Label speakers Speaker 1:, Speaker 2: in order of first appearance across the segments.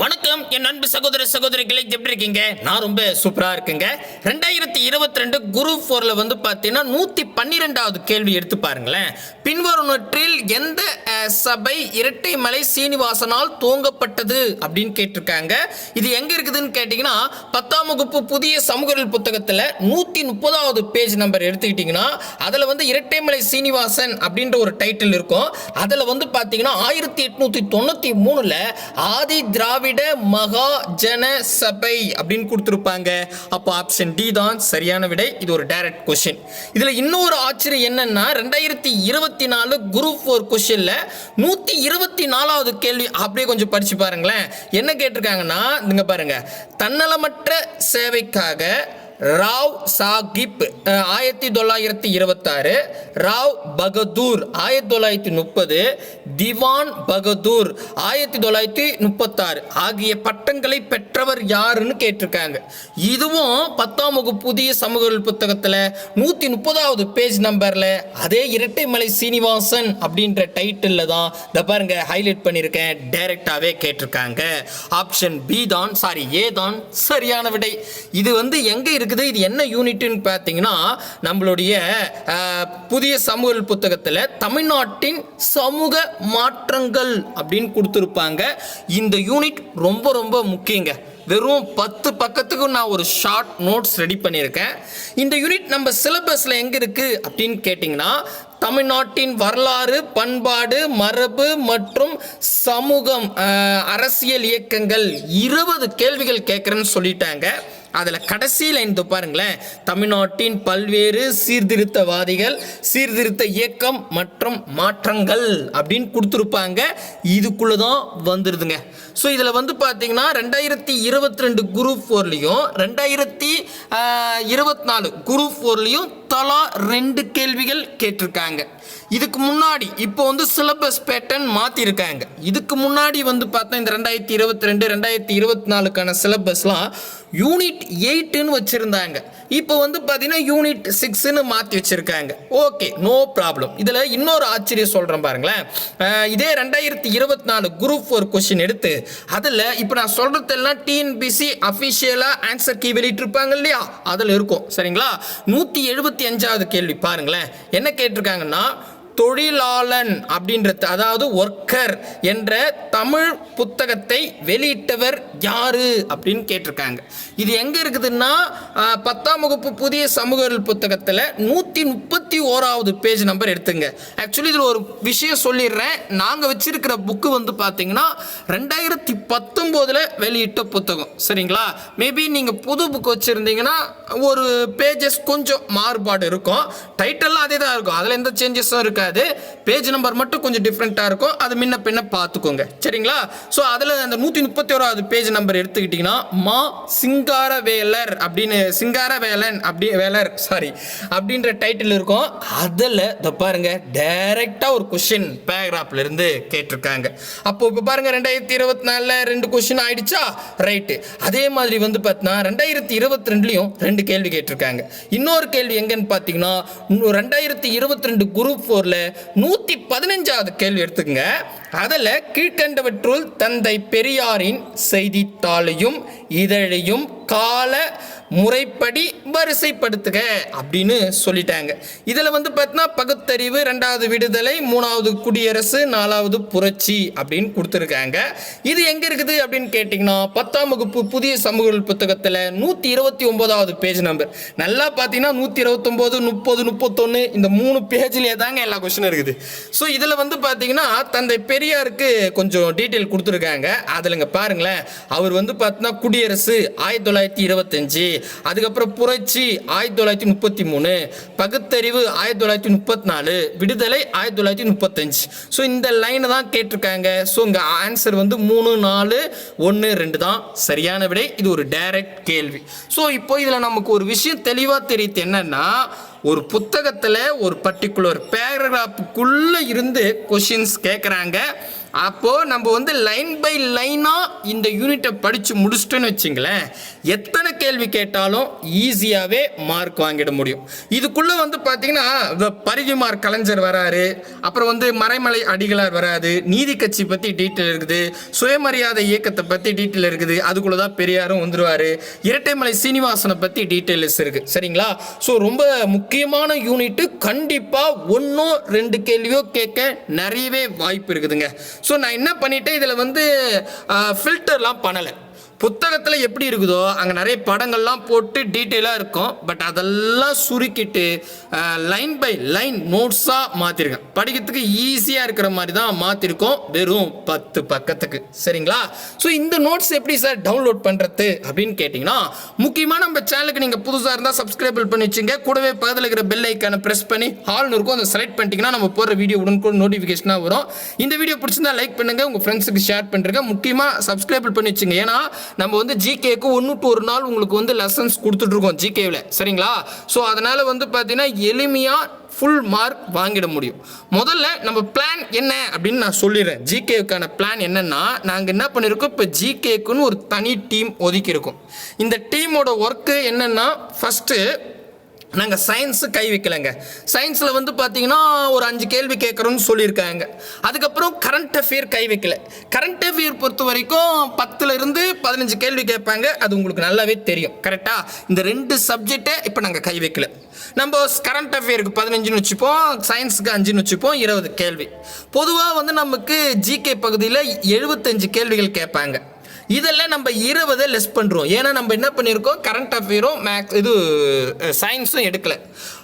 Speaker 1: வணக்கம் என் அன்பு சகோதர சகோதரிகளை எப்படி இருக்கீங்க? நான் ரொம்ப சூப்பரா இருக்குங்க. ரெண்டாயிரத்தி இருபத்தி ரெண்டு குரு ஃபோரில் வந்து பார்த்தீங்கன்னா நூத்தி பன்னிரெண்டாவது கேள்வி எடுத்து பாருங்களேன். பின்வருவற்றில் எந்த சபை இரட்டை மலை சீனிவாசனால் துவங்கப்பட்டது அப்படின்னு கேட்டிருக்காங்க. இது எங்க இருக்குதுன்னு கேட்டிங்கன்னா பத்தாம் வகுப்பு புதிய சமூகவியல் புத்தகத்தில் நூத்தி முப்பதாவது பேஜ் நம்பர் எடுத்துக்கிட்டிங்கன்னா அதில் வந்து இரட்டைமலை சீனிவாசன் அப்படின்ற ஒரு டைட்டில் இருக்கும். அதில் வந்து பார்த்தீங்கன்னா ஆயிரத்தி எட்நூத்தி தொண்ணூற்றி மூணில் ஆதி திராவிட மகா ஜன சபை அப்படின்னு கொடுத்துருப்பாங்க. அப்போ ஆப்ஷன் டி தான் சரியான விடை. இது ஒரு டைரக்ட் கொஷின் இதில் இன்னொரு ஆச்சரியம் என்னன்னா ரெண்டாயிரத்தி இருபத்தி நாலு குரூப் ஃபோர் கொஷினில் நூற்றி இருபத்தி நாலாவது கேள்வி அப்படியே கொஞ்சம் படிச்சு பாருங்களேன். என்ன கேட்டிருக்காங்கன்னா இங்கே பாருங்க. தன்னலமற்ற சேவைக்காக ராவ் சாகிப் ஆயிரத்தி தொள்ளாயிரத்தி இருபத்தாறு ராவ் பகதூர் ஆயிரத்தி தொள்ளாயிரத்தி முப்பது திவான் பகதூர் ஆயிரத்தி தொள்ளாயிரத்தி முப்பத்தாறு ஆகிய பட்டங்களை பெற்றவர் யாருன்னு கேட்டிருக்காங்க. இதுவும் பத்தாம் வகுப்பு புதிய சமூக புத்தகத்தில் நூற்றி முப்பதாவது பேஜ் நம்பரில் அதே இரட்டைமலை சீனிவாசன் அப்படின்ற டைட்டிலில் தான் இந்த பாருங்க ஹைலைட் பண்ணியிருக்கேன் டைரெக்டாகவே கேட்டிருக்காங்க. ஆப்ஷன் பி தான் சாரி ஏ தான் சரியான விடை. இது வந்து எங்கே இருக்குது இது என்ன யூனிட்னு பார்த்தீங்கன்னா நம்மளுடைய புதிய சமூக புத்தகத்தில் தமிழ்நாட்டின் சமூக மாற்றங்கள் அப்படின்னு கொடுத்துருப்பாங்க. இந்த யூனிட் ரொம்ப ரொம்ப முக்கியங்க. வெறும் பத்து பக்கத்துக்கு நான் ஒரு ஷார்ட் நோட்ஸ் ரெடி பண்ணியிருக்கேன். இந்த யூனிட் நம்ம சிலபஸில் எங்கே இருக்குது அப்படின்னு கேட்டிங்கன்னா தமிழ்நாட்டின் வரலாறு பண்பாடு மரபு மற்றும் சமூகம் அரசியல் இயக்கங்கள் இருபது கேள்விகள் கேட்குறேன்னு சொல்லிட்டாங்க. அதில் கடைசி லைன் இதோ பாருங்களேன். தமிழ்நாட்டின் பல்வேறு சீர்திருத்தவாதிகள் சீர்திருத்த இயக்கம் மற்றும் மாற்றங்கள் அப்படின்னு கொடுத்துருப்பாங்க. இதுக்குள்ளே தான் வந்துடுதுங்க ஸோ இதில் வந்து பார்த்தீங்கன்னா ரெண்டாயிரத்தி இருபத்தி ரெண்டு குரூப் ஃபோர்லேயும் ரெண்டாயிரத்தி இருபத்தி நாலு குரூப் ஃபோர்லேயும் தலா ரெண்டு கேள்விகள் கேட்டிருக்காங்க. இதுக்கு முன்னாடி இப்போ வந்து சிலபஸ் பேட்டர்ன் மாற்றிருக்காங்க இதுக்கு முன்னாடி வந்து பார்த்தா இந்த ரெண்டாயிரத்தி இருபத்தி ரெண்டு ரெண்டாயிரத்தி இருபத்தி நாலுக்கான சிலபஸ்லாம் யூனிட் எயிட்டுன்னு வச்சுருந்தாங்க. இப்போ வந்து பார்த்தீங்கன்னா யூனிட் சிக்ஸ்னு மாற்றி வச்சுருக்காங்க. ஓகே நோ ப்ராப்ளம் இதில் இன்னொரு ஆச்சரியம் சொல்கிறேன் பாருங்களேன். இதே ரெண்டாயிரத்தி இருபத்தி நாலு குரூப் ஒரு கொஷின் எடுத்து அதில் இப்போ நான் சொல்கிறதெல்லாம் டிஎன்பிசி அஃபிஷியலாக ஆன்சர் கீ வெளியிட்டிருப்பாங்க இல்லையா? அதில் இருக்கும். சரிங்களா? நூற்றி எழுபத்தி அஞ்சாவது கேள்வி பாருங்களேன். என்ன கேட்டிருக்காங்கன்னா தொழிலாளன் அப்படின்றது அதாவது ஒர்க்கர் என்ற தமிழ் புத்தகத்தை வெளியிட்டவர் யாரு அப்படின்னு கேட்டிருக்காங்க. இது எங்க இருக்குதுன்னா பத்தாம் வகுப்பு புதிய சமூக புத்தகத்தில் நூற்றி முப்பத்தி ஓராவது பேஜ் நம்பர் எடுத்துங்க. ஆக்சுவலி இதில் ஒரு விஷயம் சொல்லிடுறேன். நாங்கள் வச்சிருக்கிற புக்கு வந்து பார்த்தீங்கன்னா ரெண்டாயிரத்தி பத்தொம்போதில் வெளியிட்ட புத்தகம். சரிங்களா? மேபி நீங்கள் புது புக் வச்சுருந்தீங்கன்னா ஒரு பேஜஸ் கொஞ்சம் மாறுபாடு இருக்கும். டைட்டெல்லாம் அதே தான் இருக்கும். அதில் எந்த சேஞ்சஸும் இருக்காது. பேஜ் நம்பர் மட்டும் கொஞ்சம் டிஃப்ரெண்ட்டாக இருக்கும். அது முன்ன பின்ன பார்த்துக்கோங்க. சரிங்களா? ஸோ அதில் அந்த நூற்றி முப்பத்தி ஓராவது பேஜ் நம்பர் எடுத்துக்கிட்டிங்கன்னா மா சிங்கார வேலர் அப்படின்னு சிங்கார வேலன் அப்படி வேலர் சாரி அப்படின்ற டைட்டில் இருக்கும். அதில் இதை பாருங்க டைரெக்டாக ஒரு கொஷின் பேராகிராஃப்ல இருந்து கேட்டிருக்காங்க. அப்போ இப்போ பாருங்க ரெண்டாயிரத்தி இருபத்தி நாலில் ரெண்டு கொஷின் ஆயிடுச்சா? ரைட்டு அதே மாதிரி வந்து பார்த்தீங்கன்னா ரெண்டாயிரத்தி இருபத்தி ரெண்டுலையும் ரெண்டு கேள்வி கேட்டிருக்காங்க. இன்னொரு கேள்வி எங்கன்னு பார்த்தீங்கன்னா ரெண்டாயிரத்தி இருபத்தி ரெண்டு குரூப் ஃபோரில் நூற்றி பதினஞ்சாவது கேள்வி எடுத்துக்கங்க. அதில் கீழ்கண்டவற்றுள் தந்தை பெரியாரின் செய்தித்தாளையும் இதழையும் கால முறைப்படி வரிசைப்படுத்துக அப்படின்னு சொல்லிட்டாங்க. இதில் வந்து பார்த்தீங்கன்னா பகுத்தறிவு ரெண்டாவது விடுதலை மூணாவது குடியரசு நாலாவது புரட்சி அப்படின்னு கொடுத்துருக்காங்க. இது எங்கே இருக்குது அப்படின்னு கேட்டிங்கன்னா பத்தாம் வகுப்பு புதிய சமூக புத்தகத்தில் நூற்றி இருபத்தி ஒம்போதாவது பேஜ் நம்பர் நல்லா பார்த்தீங்கன்னா நூற்றி இருபத்தொம்போது முப்பது முப்பத்தொன்று இந்த மூணு பேஜ்லேயே தாங்க எல்லா கொஸ்டினும் இருக்குது. ஸோ இதில் வந்து பார்த்தீங்கன்னா தந்தை பெரியாருக்கு கொஞ்சம் டீட்டெயில் கொடுத்துருக்காங்க. அதில் இங்கே பாருங்களேன் அவர் வந்து பார்த்தீங்கன்னா குடியரசு ஆயிரத்தி தொள்ளாயிரத்தி இருபத்தஞ்சு அதுக்கப்புறம் புரட்சி ஆயிரத்தி தொள்ளாயிரத்தி முப்பத்தி மூணு பகுத்தறிவு ஆயிரத்தி தொள்ளாயிரத்தி முப்பத்தி நாலு விடுதலை ஆயிரத்தி தொள்ளாயிரத்தி முப்பத்தஞ்சு. ஸோ இந்த லைனை தான் கேட்டிருக்காங்க. ஸோ இங்கே ஆன்சர் வந்து மூணு நாலு ஒன்று ரெண்டு தான். சரியான விடை. இது ஒரு டைரக்ட் கேள்வி. ஸோ இப்போ இதில் நமக்கு ஒரு விஷயம் தெளிவாக தெரியுது. என்னன்னா ஒரு புத்தகத்தில் ஒரு பர்டிகுலர் பேராகிராஃபுக்குள்ளே இருந்து கொஷின்ஸ் கேட்குறாங்க அப்போது நம்ம வந்து லைன் பை லைனாக இந்த யூனிட்டை படித்து முடிச்சிட்டோன்னு வச்சுங்களேன் எத்தனை கேள்வி கேட்டாலும் ஈஸியாகவே மார்க் வாங்கிட முடியும். இதுக்குள்ளே வந்து பார்த்தீங்கன்னா பரிதிமார் கலைஞர் வராரு அப்புறம் வந்து மறைமலை அடிகளார் வராது நீதி கட்சி பற்றி டீட்டெயில் இருக்குது சுயமரியாதை இயக்கத்தை பற்றி டீட்டெயில் இருக்குது அதுக்குள்ளே தான் பெரியாரும் வந்துடுவார் இரட்டைமலை சீனிவாசனை பற்றி டீட்டெயில்ஸ் இருக்குது சரிங்களா? ஸோ ரொம்ப முக்கியமான யூனிட்டு கண்டிப்பாக ஒன்றும் ரெண்டு கேள்வியோ கேட்க நிறையவே வாய்ப்பு இருக்குதுங்க. ஸோ நான் என்ன பண்ணிட்டேன்? இதில் வந்து ஃபில்டர்லாம் பண்ணலை. புத்தகத்தில் எப்படி இருக்குதோ அங்கே நிறைய படங்கள்லாம் போட்டு டீட்டெயிலாக இருக்கும். பட் அதெல்லாம் சுருக்கிட்டு லைன் பை லைன் நோட்ஸாக மாற்றிருக்கேன் படிக்கிறதுக்கு ஈஸியாக இருக்கிற மாதிரி தான் மாற்றிருக்கோம் வெறும் பத்து பக்கத்துக்கு. சரிங்களா? ஸோ இந்த நோட்ஸ் எப்படி சார் டவுன்லோட் பண்ணுறது அப்படின்னு கேட்டிங்கன்னா முக்கியமாக நம்ம சேனலுக்கு நீங்கள் புதுசாக இருந்தால் சப்ஸ்கிரைபிள் பண்ணி வச்சுங்க. கூடவே பக்கத்தில் இருக்கிற பெல் ஐக்கானை ப்ரெஸ் பண்ணி ஹால்னு இருக்கும் அதை செலக்ட் பண்ணிட்டீங்கன்னா நம்ம போகிற வீடியோ உடனுக்குடன் நோட்டிஃபிகேஷனாக வரும். இந்த வீடியோ பிடிச்சிருந்தா லைக் பண்ணுங்கள் உங்கள் ஃப்ரெண்ட்ஸுக்கு ஷேர் பண்ணுறேங்க முக்கியமாக சப்ஸ்கிரைபிள் பண்ணி வச்சுங்க. ஏன்னா நம்ம வந்து ஜிகேக்கு ஒன்று டு ஒரு நாள் உங்களுக்கு வந்து லெசன்ஸ் கொடுத்துட்ருக்கோம் ஜிகேவில் சரிங்களா? ஸோ அதனால் வந்து பார்த்தீங்கன்னா எளிமையாக ஃபுல் மார்க் வாங்கிட முடியும். முதல்ல நம்ம பிளான் என்ன அப்படின்னு நான் சொல்லிடுறேன். ஜிகேவுக்கான பிளான் என்னென்னா நாங்கள் என்ன பண்ணியிருக்கோம் இப்போ ஜிகேக்குன்னு ஒரு தனி டீம் ஒதுக்கியிருக்கோம். இந்த டீமோட ஒர்க்கு என்னென்னா ஃபஸ்ட்டு நாங்கள் சயின்ஸு கை வைக்கலைங்க. சயின்ஸில் வந்து பார்த்தீங்கன்னா ஒரு அஞ்சு கேள்வி கேட்குறோன்னு சொல்லியிருக்காங்க. அதுக்கப்புறம் கரண்ட் அஃபேர் கை வைக்கல. கரண்ட் அஃபேர் பொறுத்த வரைக்கும் பத்துலேருந்து பதினஞ்சு கேள்வி கேட்பாங்க. அது உங்களுக்கு நல்லாவே தெரியும். கரெக்டாக இந்த ரெண்டு சப்ஜெக்டை இப்போ நாங்கள் கை வைக்கல. நம்ம கரண்ட் அஃபேருக்கு பதினஞ்சுன்னு வச்சுப்போம் சயின்ஸுக்கு அஞ்சுன்னு வச்சுப்போம் இருபது கேள்வி. பொதுவாக வந்து நமக்கு ஜிகே பகுதியில் எழுபத்தஞ்சு கேள்விகள் கேட்பாங்க. இதெல்லாம் நம்ம இருபதை லெஸ் பண்ணுறோம் ஏன்னா நம்ம என்ன பண்ணியிருக்கோம் கரண்ட் அஃபேரும் மேக்ஸ் இது சயின்ஸும் எடுக்கலை.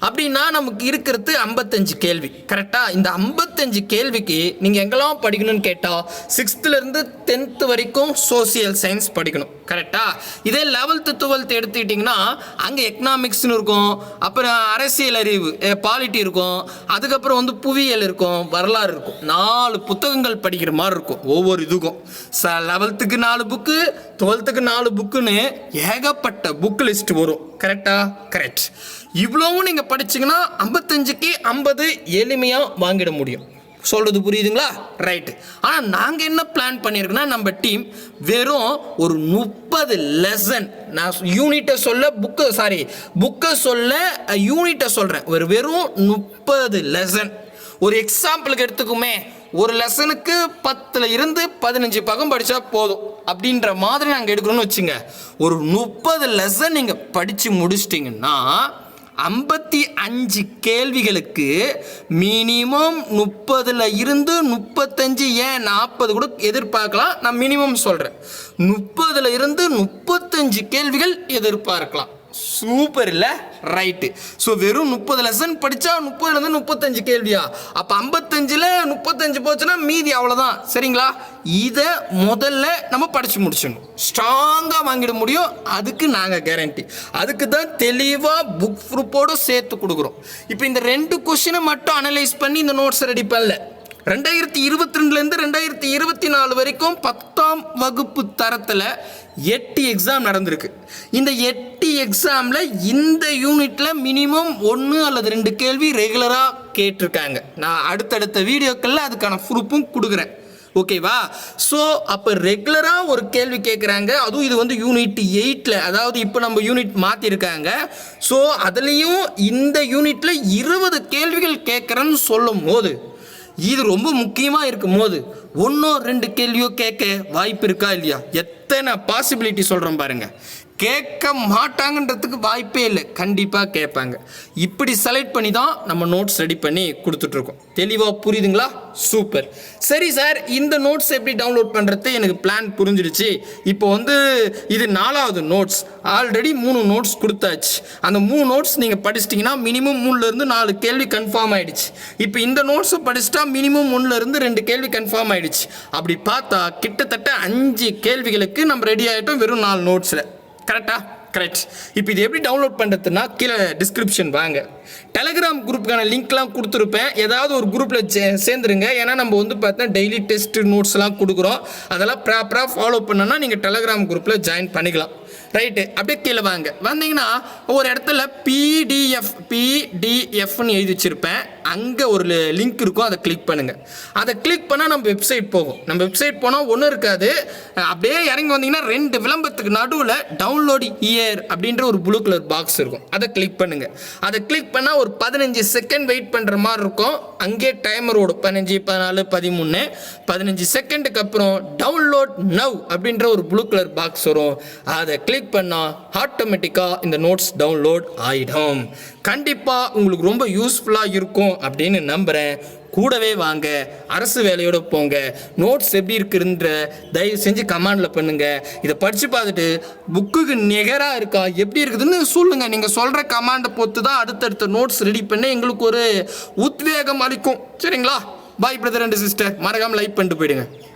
Speaker 1: அப்படின்னா நமக்கு இருக்கிறது ஐம்பத்தஞ்சு கேள்வி. கரெக்டாக இந்த ஐம்பத்தஞ்சு கேள்விக்கு நீங்கள் எங்கெல்லாம் படிக்கணும்னு கேட்டால் சிக்ஸ்த்துலேருந்து டென்த்து வரைக்கும் சோசியல் சயின்ஸ் படிக்கணும். கரெக்டாக இதே லெவல்த்து டுவெல்த்து எடுத்துக்கிட்டிங்கன்னா அங்கே எக்கனாமிக்ஸ்னு இருக்கும். அப்புறம் அரசியல் அறிவு பாலிட்டி இருக்கும். அதுக்கப்புறம் வந்து புவியியல் இருக்கும். வரலாறு இருக்கும். நாலு புத்தகங்கள் படிக்கிற மாதிரி இருக்கும். ஒவ்வொரு இதுக்கும். ச லெவல்த்துக்கு நாலு புக்கு டுவெல்த்துக்கு நாலு புக்குன்னு ஏகப்பட்ட புக் லிஸ்ட் வரும். கரெக்டா கரெக்ட் இவ்வளவும் நீங்கள் படிச்சீங்கன்னா ஐம்பத்தஞ்சுக்கு ஐம்பது எளிமையாக வாங்கிட முடியும். சொல்கிறது புரியுதுங்களா? ரைட்டு ஆனால் நாங்கள் என்ன பிளான் பண்ணியிருக்கோன்னா நம்ம டீம் வெறும் ஒரு முப்பது லெசன் நான் யூனிட்டை சொல்ல புக்கு சாரி புக்கை சொல்ல யூனிட்டை சொல்கிறேன் ஒரு வெறும் முப்பது லெசன் ஒரு எக்ஸாம்பிளுக்கு எடுத்துக்குமே. ஒரு லெசனுக்கு பத்தில் இருந்து பதினஞ்சு பக்கம் படித்தா போதும். அப்படின்ற மாதிரி நாங்கள் எடுக்கணும்னு வச்சுங்க. ஒரு முப்பது லெசன் நீங்கள் படித்து முடிச்சிட்டிங்கன்னா ஐம்பத்தி அஞ்சு கேள்விகளுக்கு மினிமம் முப்பதுல இருந்து முப்பத்தஞ்சு ஏன் நாற்பது கூட எதிர்பார்க்கலாம்? நான் மினிமம் சொல்கிறேன் முப்பதுல இருந்து முப்பத்தஞ்சு கேள்விகள் எதிர்பார்க்கலாம். சூப்பர் இல்லை? ரைட்டு ஸோ வெறும் முப்பது லெசன் படித்தா முப்பதுலேருந்து முப்பத்தஞ்சு கேள்வியா? அப்போ ஐம்பத்தஞ்சில் முப்பத்தஞ்சு போச்சுன்னா மீதி அவ்வளோதான் சரிங்களா? இதை முதல்ல நம்ம படித்து முடிச்சிடணும். ஸ்ட்ராங்காக வாங்கிட முடியும். அதுக்கு நாங்கள் கேரண்டி அதுக்கு தான் தெளிவாக புக் ப்ரூப்போடு சேர்த்து கொடுக்குறோம். இப்போ இந்த ரெண்டு கொஷினை மட்டும் அனலைஸ் பண்ணி இந்த நோட்ஸ் ரெடி பண்ணல. ரெண்டாயிரத்தி இருபத்தி ரெண்டுலேருந்து ரெண்டாயிரத்தி இருபத்தி நாலு வரைக்கும் பத்தாம் வகுப்பு தரத்தில் எட்டு எக்ஸாம் நடந்திருக்கு. இந்த எட்டு எக்ஸாமில் இந்த யூனிட்டில் மினிமம் ஒன்று அல்லது ரெண்டு கேள்வி ரெகுலராக கேட்டிருக்காங்க. நான் அடுத்தடுத்த வீடியோக்களில் அதுக்கான ப்ரூஃபும் கொடுக்குறேன். ஓகேவா ஸோ அப்போ ரெகுலராக ஒரு கேள்வி கேட்குறாங்க அதுவும் இது வந்து யூனிட் எயிட்டில் அதாவது இப்போ நம்ம யூனிட் மாற்றிருக்காங்க ஸோ அதுலேயும் இந்த யூனிட்டில் இருபது கேள்விகள் கேட்குறேன்னு சொல்லும் போது இது ரொம்ப முக்கியமாக இருக்கும் போது ஒன்றோ ரெண்டு கேள்வியோ கேட்க வாய்ப்பு இருக்கா இல்லையா? எத்தனை பாசிபிலிட்டி சொல்கிறோம் பாருங்கள் கேட்க மாட்டாங்கன்றதுக்கு வாய்ப்பே இல்லை. கண்டிப்பாக கேட்பாங்க. இப்படி செலக்ட் பண்ணி தான் நம்ம நோட்ஸ் ரெடி பண்ணி கொடுத்துட்ருக்கோம். தெளிவாக புரியுதுங்களா? சூப்பர் சரி சார் இந்த நோட்ஸ் எப்படி டவுன்லோட் பண்ணுறது எனக்கு பிளான் புரிஞ்சிடுச்சு. இப்போ வந்து இது நாலாவது நோட்ஸ் ஆல்ரெடி மூணு நோட்ஸ் கொடுத்தாச்சு. அந்த மூணு நோட்ஸ் நீங்கள் படிச்சிட்டிங்கன்னா மினிமம் மூணுலேருந்து நாலு கேள்வி கன்ஃபார்ம் ஆகிடுச்சு இப்போ இந்த நோட்ஸை படிச்சிட்டா மினிமம் ஒன்றுலேருந்து ரெண்டு கேள்வி கன்ஃபார்ம் ஆகிடுச்சு அப்படி பார்த்தா கிட்டத்தட்ட அஞ்சு கேள்விகளுக்கு நம்ம ரெடி ஆகிட்டோம் வெறும் நாலு நோட்ஸில் கரெக்டா? கரெக்ட் இப்போ இது எப்படி டவுன்லோட் பண்ணுறதுன்னா கீழே டிஸ்கிரிப்ஷன் வாங்க. டெலகிராம் குரூப்புக்கான லிங்க்லாம் கொடுத்துருப்பேன். ஏதாவது ஒரு குரூப்பில் சே சேர்ந்துருங்க. ஏன்னா நம்ம வந்து பார்த்தா டெய்லி டெஸ்ட் நோட்ஸ்லாம் கொடுக்குறோம். அதெல்லாம் ப்ராப்பராக ஃபாலோ பண்ணோன்னா நீங்கள் டெலகிராம் குரூப்பில் ஜாயின் பண்ணிக்கலாம். ரைட்டு அப்படியே கீழே வாங்க. வந்தீங்கன்னா ஒரு இடத்துல பிடிஎஃப் பிடிஎஃப்னு எழுதி வச்சுருப்பேன். அங்கே ஒரு லிங்க் இருக்கும் அதை கிளிக் பண்ணுங்கள் அதை கிளிக் பண்ணால் நம்ம வெப்சைட் போகும். நம்ம வெப்சைட் போனால் ஒன்றும் இருக்காது. அப்படியே இறங்கி வந்தீங்கன்னா ரெண்டு விளம்பரத்துக்கு நடுவில் டவுன்லோடு இயர் அப்படின்ற ஒரு ப்ளூ கலர் பாக்ஸ் இருக்கும். அதை கிளிக் பண்ணுங்கள் அதை கிளிக் பண்ணால் ஒரு பதினஞ்சு செகண்ட் வெயிட் பண்ணுற மாதிரி இருக்கும். அங்கே டைமர் ஓடும். பதினஞ்சு பதினாலு பதிமூணு. பதினஞ்சு செகண்டுக்கு அப்புறம் டவுன்லோட் நவ் அப்படின்ற ஒரு ப்ளூ கலர் பாக்ஸ் வரும். அதை கிளிக் பண்ணால் ஆட்டோமேட்டிக்காக இந்த நோட்ஸ் டவுன்லோட் ஆகிடும் கண்டிப்பாக உங்களுக்கு ரொம்ப யூஸ்ஃபுல்லாக இருக்கும் அப்படின்னு நம்புகிறேன் கூடவே வாங்க அரசு வேலையோட போங்க. நோட்ஸ் எப்படி இருக்குன்ற தயவு செஞ்சு கமாண்டில் பண்ணுங்கள் இதை படித்து பார்த்துட்டு புக்குக்கு நிகராக இருக்கா எப்படி இருக்குதுன்னு சொல்லுங்கள் நீங்கள் சொல்கிற கமாண்டை பொறுத்து தான் அடுத்தடுத்த நோட்ஸ் ரெடி பண்ணி எங்களுக்கு ஒரு உத்வேகம் அளிக்கும். சரிங்களா? பாய் பிரதர் அண்ட் சிஸ்டர் மறக்காமல் லைக் பண்ணிட்டு போயிடுங்க.